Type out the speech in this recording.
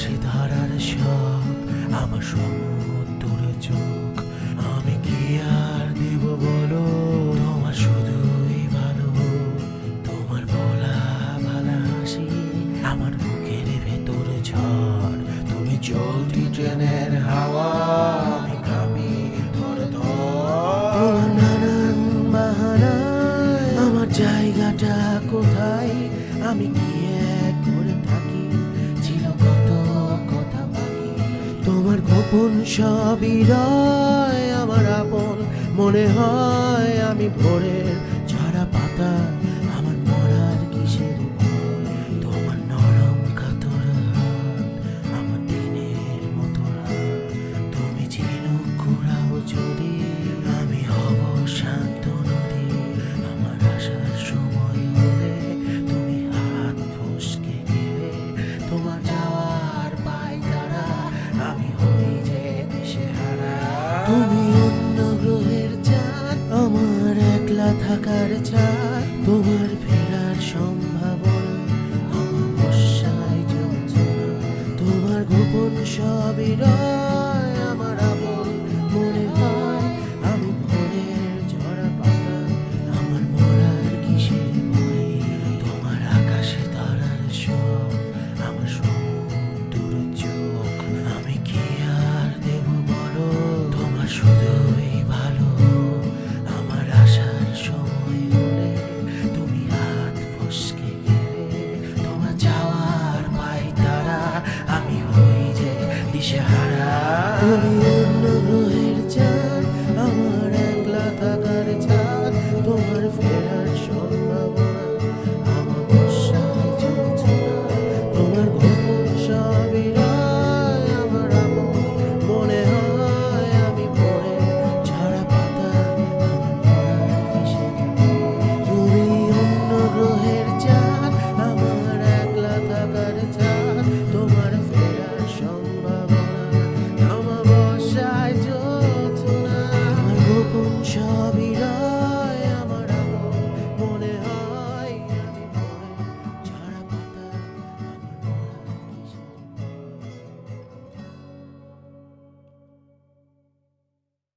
আকাশে ধারার সব আমার সমুদ্র চোখ। আমি কি আর দেব বলো? তোমার শুধুই ভালো তোমার বলা হাসি আমার তুমি হাওয়া, আমি আমার জায়গাটা কোথায়? আমি কি আপন সবিরায় আমার আপন। মনে হয় আমি ভোরের তুমি অন্য গ্রহের চাঁদ, আমার একলা থাকার চাঁদ, তোমার ফেরার সম্ভাবনা তোমার গোপন সবই রয় love.